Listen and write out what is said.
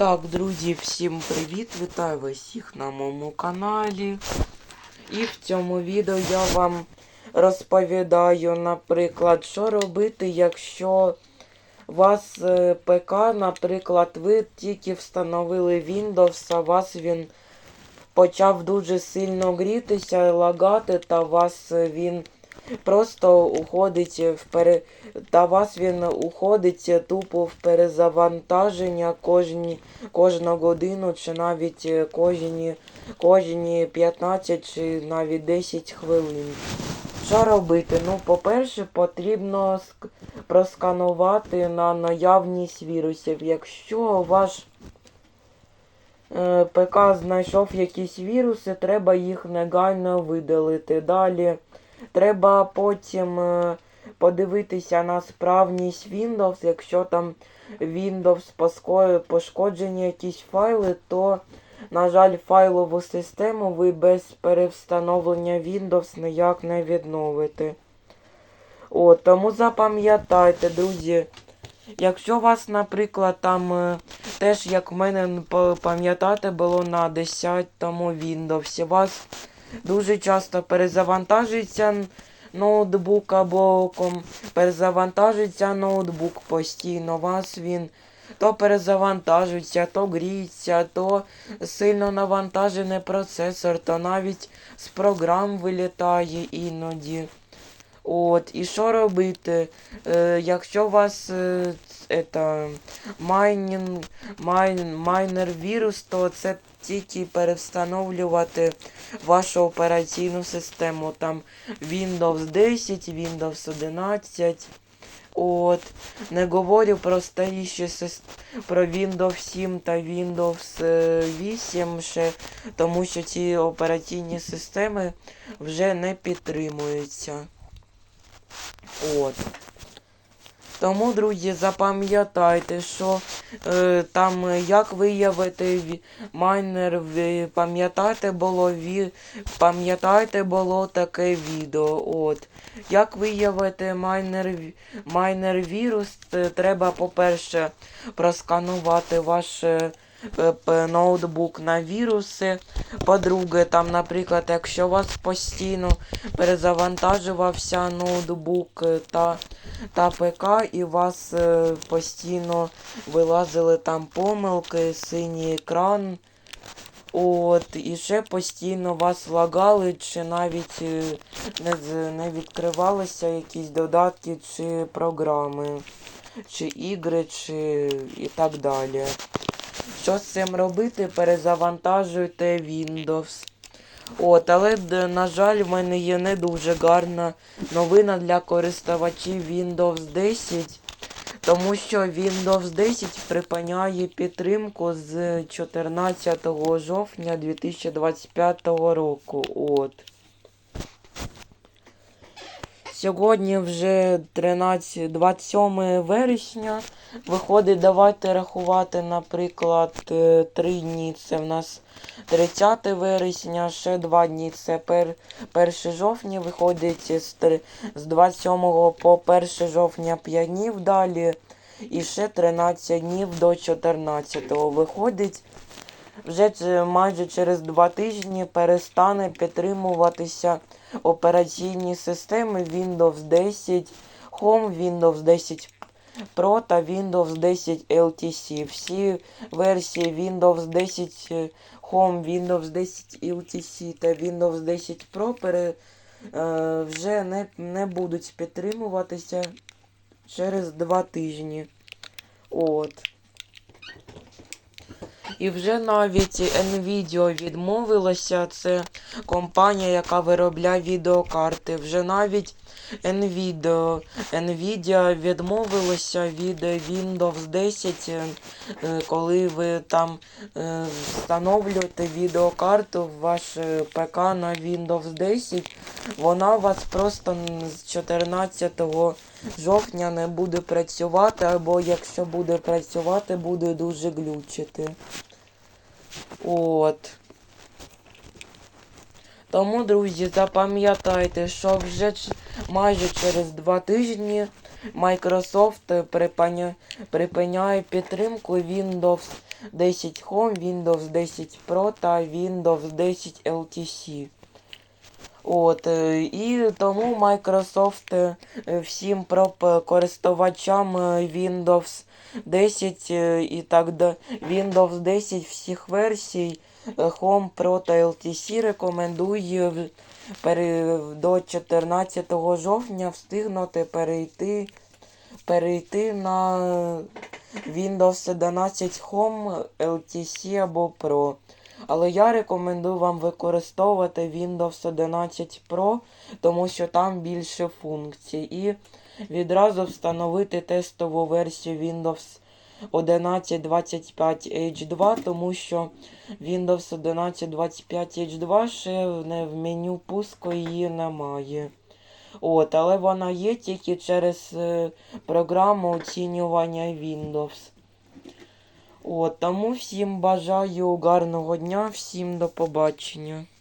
Так, друзі, всім привіт! Вітаю вас всіх на моєму каналі. І в цьому відео я вам розповідаю, наприклад, що робити, якщо у вас е, ПК, наприклад, ви тільки встановили Windows, а вас він почав дуже сильно грітися, лагати, та вас е, він просто уходить в пере... та вас він уходить тупо в перезавантаження кожні кожну годину, чи навіть кожні, кожні 15 чи навіть 10 хвилин. Що робити? Ну, по-перше, потрібно ск- просканувати на наявність вірусів. Якщо ваш е, ПК знайшов якісь віруси, треба їх негайно видалити. Далі треба потім е, подивитися на справність Windows. Якщо там Windows пошкоджені якісь файли, то, на жаль, файлову систему ви без перевстановлення Windows ніяк не відновите. О, тому запам'ятайте, друзі. Якщо у вас, наприклад, там е, теж, як в мене пам'ятати було на 10-му Windows, у вас дуже часто перезавантажується ноутбук або ком... перезавантажується ноутбук постійно. Вас він то перезавантажується, то гріється, то сильно навантажений процесор, то навіть з програм вилітає іноді. От, і що робити? Е, якщо вас е, это, майнінг, майн, майнер вірус, то це тільки перевстановлювати вашу операційну систему. Там Windows 10, Windows 11. От. Не говорю про старіші про Windows 7 та Windows е, 8 ще, тому що ці операційні системи вже не підтримуються. От. Тому, друзі, запам'ятайте, що е, там е, як виявити майнер, Пам'ятайте, було ві, пам'ятаєте було таке відео. От. Як виявити майнер, майнер вірус, треба, по-перше, просканувати ваш е, е, п- ноутбук на віруси. По-друге, там, наприклад, якщо у вас постійно перезавантажувався ноутбук е, та, та ПК, і у вас е, постійно вилазили там помилки, синій екран. От, і ще постійно вас лагали, чи навіть е, не, не відкривалися якісь додатки чи програми, чи ігри, чи і так далі. Що з цим робити? Перезавантажуйте Windows. От, але, на жаль, в мене є не дуже гарна новина для користувачів Windows 10, тому що Windows 10 припиняє підтримку з 14 жовтня 2025 року. От. Сьогодні вже 13, 27 вересня. Виходить, давайте рахувати, наприклад, е, три дні. Це в нас 30 вересня, ще два дні. Це пер, 1 жовтня. Виходить з 27 по 1 жовтня 5 днів далі. І ще 13 днів до 14 виходить. Вже майже через два тижні перестане підтримуватися операційні системи Windows 10 Home, Windows 10 Pro та Windows 10 LTC. Всі версії Windows 10 е, Home, Windows 10 LTC та Windows 10 Pro пере, е, вже не, не будуть підтримуватися через два тижні. От. І вже навіть Nvidia відмовилася, це компанія, яка виробляє відеокарти. Вже навіть Nvidia, Nvidia відмовилася від Windows 10, е, коли ви там е, встановлюєте відеокарту в ваш е, ПК на Windows 10, вона вас просто з 14 жовтня не буде працювати, або якщо буде працювати, буде дуже глючити. От. Тому, друзі, запам'ятайте, що вже майже через два тижні Microsoft припиня... припиняє підтримку Windows 10 Home, Windows 10 Pro та Windows 10 LTC. От, е, і тому Microsoft е, всім проп- користувачам е, Windows 10 е, і так далі, Windows 10 всіх версій Home Pro та LTC рекомендує до 14 жовтня встигнути перейти, перейти на Windows 11 Home, LTC або Pro. Але я рекомендую вам використовувати Windows 11 Pro, тому що там більше функцій. І відразу встановити тестову версію Windows 11.25 H2, тому що Windows 11.25 H2 ще в меню пуску її немає. От, але вона є тільки через е, програму оцінювання Windows. От, тому всім бажаю гарного дня, всім до побачення.